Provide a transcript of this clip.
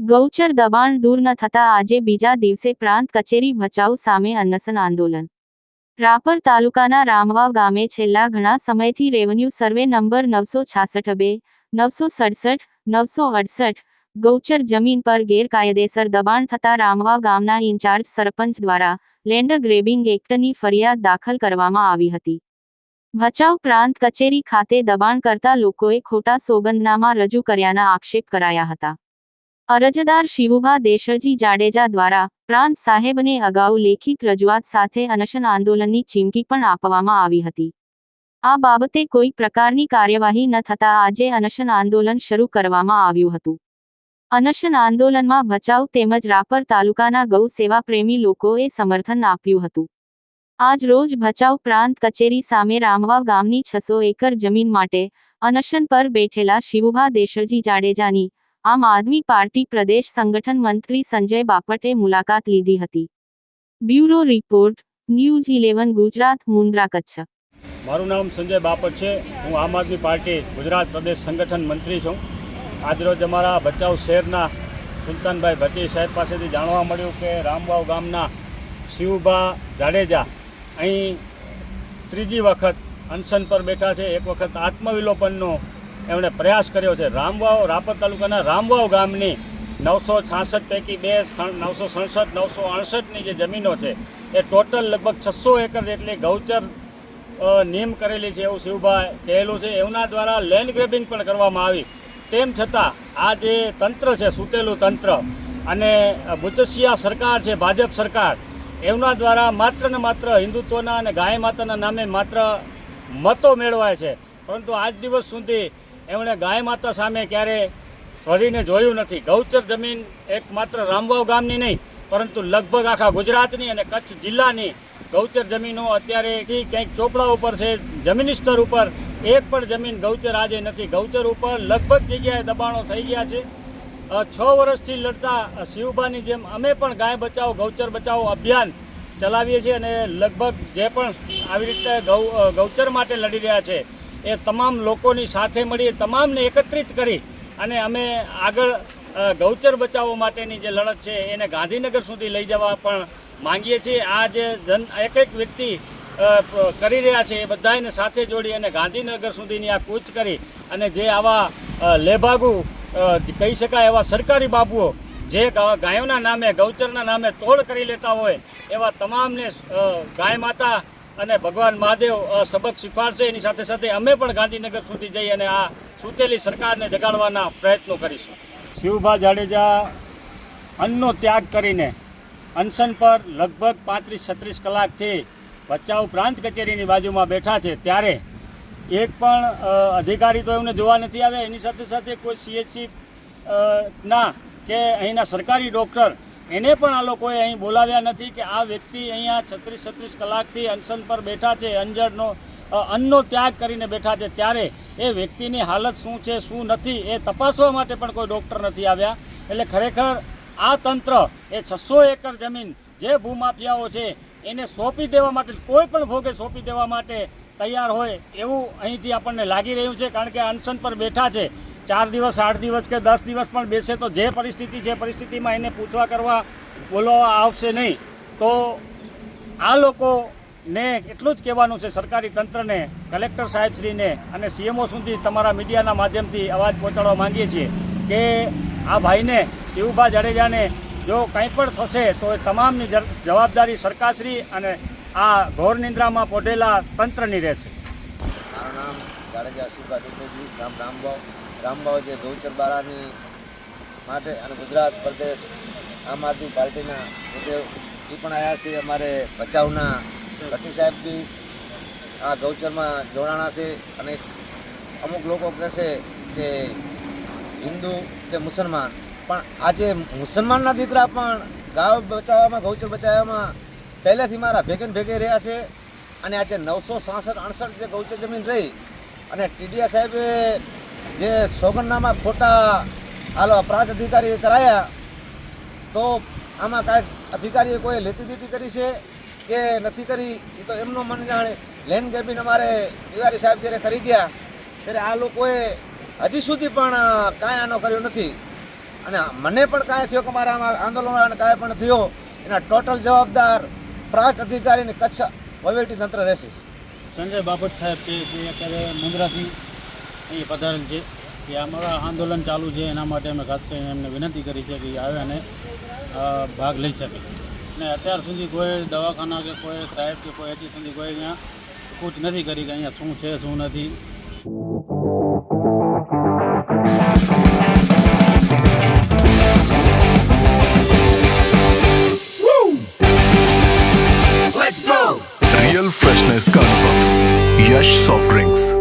ગૌચર દબાણ દૂર ન થતા આજે બીજા દિવસે પ્રાંત કચેરી ભચાઉ સામે અનશન આંદોલન. રાપર તાલુકાના રામવાવ ગામે છેલ્લા ઘણા સમયથી રેવન્યુ સર્વે નંબર નવસો છાસઠ બે, નવસો સડસઠ, નવસો અડસઠ, ગૌચર જમીન પર ગેરકાયદેસર દબાણ થતા રામવાવ ગામના ઇન્ચાર્જ સરપંચ દ્વારા લેન્ડ ગ્રેબિંગ એક્ટની ફરિયાદ દાખલ કરવામાં આવી હતી. ભચાઉ પ્રાંત કચેરી ખાતે દબાણ કરતા લોકોએ ખોટા સોગંદનામા રજૂ કર્યાના આક્ષેપ કરાયા હતા. અરજદાર શિવુભા દેશરજી જાડેજા દ્વારા પ્રાંત સાહેબને અગાઉ લેખિત રજૂઆત સાથે અનશન આંદોલનની ચીમકી પણ આપવામાં આવી હતી. આ બાબતે કોઈ પ્રકારની કાર્યવાહી ન થતા આજે અનશન આંદોલન શરૂ કરવામાં આવ્યું હતું. અનશન આંદોલનમાં ભચાઉ તેમજ રાપર તાલુકાના ગૌ સેવા પ્રેમી લોકોએ સમર્થન આપ્યું હતું. આજ રોજ ભચાઉ પ્રાંત કચેરી સામે રામવાવ ગામની છસો એકર જમીન માટે અનશન પર બેઠેલા શિવુભા દેશરજી જાડેજાની આમ આદમી પાર્ટી પ્રદેશ સંગઠન મંત્રી સંજય બાપટે મુલાકાત લીધી હતી. Bureau report, news eleven, Gujarat, Mundra Kutch. મારું નામ સંજય બાપટ છે. હું આમ આદમી પાર્ટી ગુજરાત પ્રદેશ સંગઠન મંત્રી છું. આજરોજ અમારા ભચાઉ શહેરના સુલતાનભાઈ ભટ્ટી સાહેબ પાસેથી જાણવા મળ્યું કે રામવાવ ગામના શિવભા જાડેજા અહીં ત્રીજી વખત અનશન પર બેઠા છે. એક વખત આત્મવિલોપનનો એમણે પ્રયાસ કર્યો છે. રામવાવ, રાપર તાલુકાના રામવાવ ગામની નવસો છાસઠ પૈકી બે નવસો સડસઠ, નવસો અડસઠની જે જમીનો છે, એ ટોટલ લગભગ છસો એકર જેટલી ગૌચર નિયમ કરેલી છે એવું શિવભાઈ કહેલું છે. એમના દ્વારા લેન્ડ ગ્રેબિંગ પણ કરવામાં આવી. તેમ છતાં આ જે તંત્ર છે, સૂતેલું તંત્ર અને મુચસિયા સરકાર છે, ભાજપ સરકાર, એમના દ્વારા માત્ર ને માત્ર હિન્દુત્વના અને ગાય માતાના નામે માત્ર મતો મેળવાય છે. પરંતુ આજ દિવસ સુધી એમણે ગાય માતા સામે ક્યારે ફરીને જોયું નથી. ગૌચર જમીન એક માત્ર રામવાવ ગામની નહીં, પરંતુ લગભગ આખા ગુજરાતની અને કચ્છ જિલ્લાની ગૌચર જમીનો અત્યારે ક્યાંક ચોપડા ઉપર છે, જમીની સ્તર ઉપર એક પણ જમીન ગૌચર આજે નથી. ગૌચર ઉપર લગભગ જગ્યાએ દબાણો થઈ ગયા છે. છ વર્ષથી લડતા શિવબાની જેમ અમે પણ ગાય બચાવો, ગૌચર બચાવો અભિયાન ચલાવીએ છીએ અને લગભગ જે પણ આવી રીતે ગૌ ગૌચર માટે લડી રહ્યા છે, એ તમામ લોકોની સાથે મળી તમામને એકત્રિત કરી અને અમે આગળ ગૌચર બચાવો માટેની જે લડત છે, એને ગાંધીનગર સુધી લઈ જવા પણ માંગીએ છીએ. આ જે જન, એક એક વ્યક્તિ કરી રહ્યા છે એ બધાને સાથે જોડી અને ગાંધીનગર સુધીની આ કૂચ કરી અને જે આવા લેભાગુ કહી શકાય એવા સરકારી બાબુઓ જે ગાયોના નામે, ગૌચરના નામે તોડ કરી લેતા હોય એવા તમામને ગાય માતા અને ભગવાન મહાદેવ સબક શીખવાડશે એની સાથે સાથે અમે પણ ગાંધીનગર સુધી જઈ અને આ સૂતેલી સરકારને જગાડવાના પ્રયત્નો કરીશું. શિવભા જાડેજા અન્નનો ત્યાગ કરીને અનશન પર લગભગ પાંત્રીસ છત્રીસ કલાકથી ભચાઉ પ્રાંત કચેરીની બાજુમાં બેઠા છે ત્યારે એક પણ અધિકારી તો એમને જોવા નથી આવ્યા. એની સાથે સાથે કોઈ સીએચસી ના કે અહીંના સરકારી ડૉક્ટર એને પણ આ લોકોએ અહીં બોલાવ્યા નથી કે આ વ્યક્તિ અહીંયા છત્રીસ છત્રીસ કલાકથી અનશન પર બેઠા છે, અંજળનો અન્નનો ત્યાગ કરીને બેઠા છે. ત્યારે એ વ્યક્તિની હાલત શું છે, શું નથી એ તપાસવા માટે પણ કોઈ ડૉક્ટર નથી આવ્યા. એટલે ખરેખર આ તંત્ર એ છસો એકર જમીન જે ભૂમાફિયાઓ છે એને સોંપી દેવા માટે, કોઈ પણ ભોગે સોંપી દેવા માટે તૈયાર હોય એવું અહીંથી આપણને લાગી રહ્યું છે, કારણ કે અનશન પર બેઠા છે. ચાર દિવસ, આઠ દિવસ કે દસ દિવસ પણ બેસે તો જે પરિસ્થિતિ છે પરિસ્થિતિમાં એને પૂછવા કરવા બોલવા આવશે નહીં. તો આ લોકોને એટલું જ કહેવાનું છે, સરકારી તંત્રને, કલેક્ટર સાહેબશ્રીને અને સીએમઓ સુધી તમારા મીડિયાના માધ્યમથી અવાજ પહોંચાડવા માંગીએ છીએ કે આ ભાઈને શિવભા જાડેજાને જો કંઈ પણ થશે, તો એ તમામની જવાબદારી સરકારશ્રી અને આ ઘોર નિંદ્રામાં પોઢેલા તંત્રની રહેશે. મારું નામ જાડેજા શિવભા દેસાઈજી, ગામ રામભાવ રામભાવ જે ગૌચર બારાની માટે અને ગુજરાત પ્રદેશ આમ આદમી પાર્ટીના એ પણ આવ્યા છે, અમારે ભચાઉના ભટ્ટી સાહેબ બી આ ગૌચરમાં જોડાણા છે અને અમુક લોકો કહેશે કે હિન્દુ કે મુસલમાન. પણ આજે મુસલમાનના દીકરા પણ ગાવ બચાવવામાં, ગૌચર બચાવવામાં પહેલેથી મારા ભેગે ભેગે રહ્યા છે. અને આજે નવસો સાસઠ, અડસઠ જે ગૌચર જમીન રહી અને ટીડીયા સાહેબે જે સોગંદનામા ખોટા હાલો અપરાધ અધિકારીએ કરાયા, તો આમાં કાંઈક અધિકારીએ કોઈ લેતી દીતી કરી છે કે નથી કરી? એ તો એમનો મન જાણે લેન ગેબિન અમારે તિવારી સાહેબ જ્યારે કરી ગયા, ત્યારે આ લોકોએ હજી સુધી પણ કાંઈ આનો કર્યો નથી. અને મને પણ કાંઈ થયો કે મારા આમાં આંદોલન કાંઈ પણ થયો, એના ટોટલ જવાબદાર પ્રાંત અધિકારીની કચ્છ વહીવટી તંત્ર રહેશે. સંજય બાપટ સાહેબ છે, જે અત્યારે મુંદ્રાથી અહીં પધારેલ છે, કે અમારા આંદોલન ચાલુ છે, એના માટે અમે ખાસ કરીને એમને વિનંતી કરી છે કે આવે અને ભાગ લઈ શકે. ને અત્યાર સુધી કોઈ દવાખાના કે કોઈ સાહેબ કે કોઈ હજી સુધી કોઈ અહીંયા પૂછ નથી કરી કે અહીંયા શું છે, શું નથી. Discover Yash Soft Drinks.